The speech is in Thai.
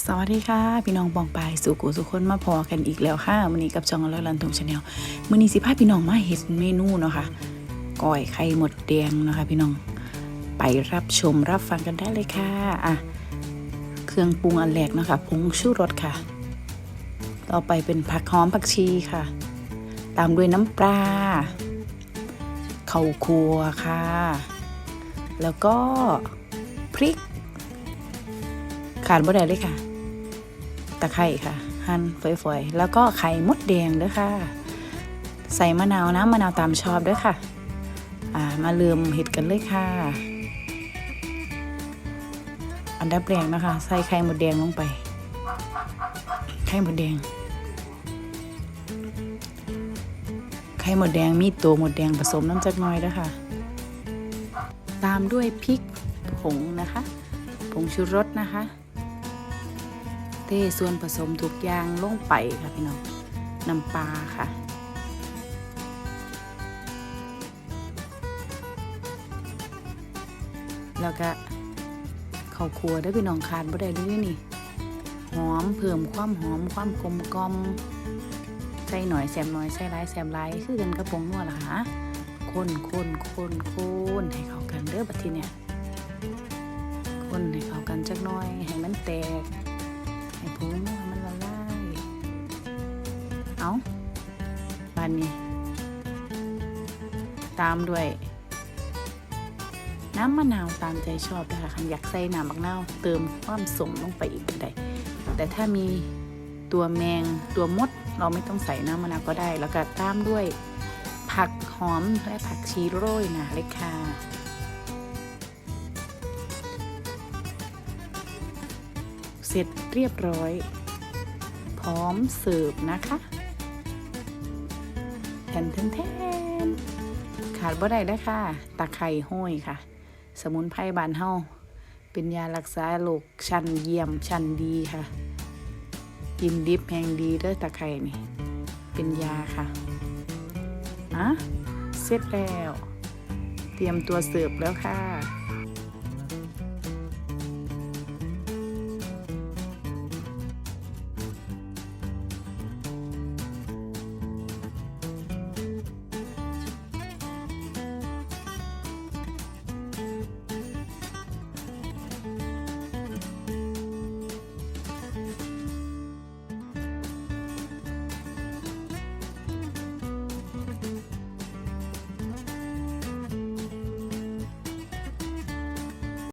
สวัสดีค่ะ พี่น้องบองปายสู่กูสุคนมาพอกันอีกแล้วค่ะวันนี้กับจองแล้วลันทงชาแนลมื้อนี้สิพาพี่น้องมาเฮ็ดเมนูเนาะค่ะก้อยไข่หมดแดงนะคะ พี่น้องไปรับชมรับฟังกันได้เลยค่ะอะ เครื่องปรุงอันแรกนะคะผงชูรสค่ะ ต่อไปเป็นผักหอมผักชีค่ะ ตามด้วยน้ำปลาข้าวคั่วค่ะ แล้วก็พริก ขาดบ่ได้เลยค่ะ ตะไคร่ค่ะ หั่นฝอยๆ แล้วก็ไข่มดแดงด้วยค่ะ ใส่มะนาวน้ำมะนาวตามชอบด้วยค่ะ อ่ามาเริ่มเห็ดกันเลยค่ะ อันดับแรกนะคะ ใส่ไข่มดแดงลงไป ไข่มดแดง ไข่มดแดงมีตัวมดแดงผสมน้ำจักน่อยด้วยค่ะ ตามด้วยพริกผงนะคะผงชูรสนะคะ ทส่วนผสมทุกอย่างลงไปค่ะพี่น้องน้ำปลาค่ะ แล้วก็ข้าวคั่วได้พี่น้องขาดบ่ได้เลยนี่หอมเพิ่มความหอมความกลมกลอมใส่หน่อยแซมหน่อยใส่หลายแซมหลายคือกันกระปงนัวล่ะค่ะคนคนคนคนให้เข้ากันเด้อบัดทีเนี่ยคนให้เข้ากันจักหน่อยให้มันแตก ให้ผงมันละลายเอาบานนี้ ตามด้วย น้ำมะนาวตามใจชอบนะคะคันอยากใส่น้ำมะนาวเติมความสมลงไปอีกก็ได้ แต่ถ้ามีตัวแมงตัวมดเราไม่ต้องใส่น้ำมะนาวก็ได้ แล้วก็ตามด้วยผักหอมและผักชีโรยนะเลยค่ะ เสร็จเรียบร้อย พร้อมเสิร์ฟนะคะแทนแทนแทนขาดบ่ได้แล้วค่ะ ตะไคร่ห้อยค่ะ สมุนไพรบานเฮาเป็นยารักษาโรคชั้นเยี่ยมชั้นดีค่ะกินดิบแห่งดีเด้อตะไคร่นี่ เป็นยาค่ะอะเสร็จแล้ว เตรียมตัวเสิร์ฟแล้วค่ะ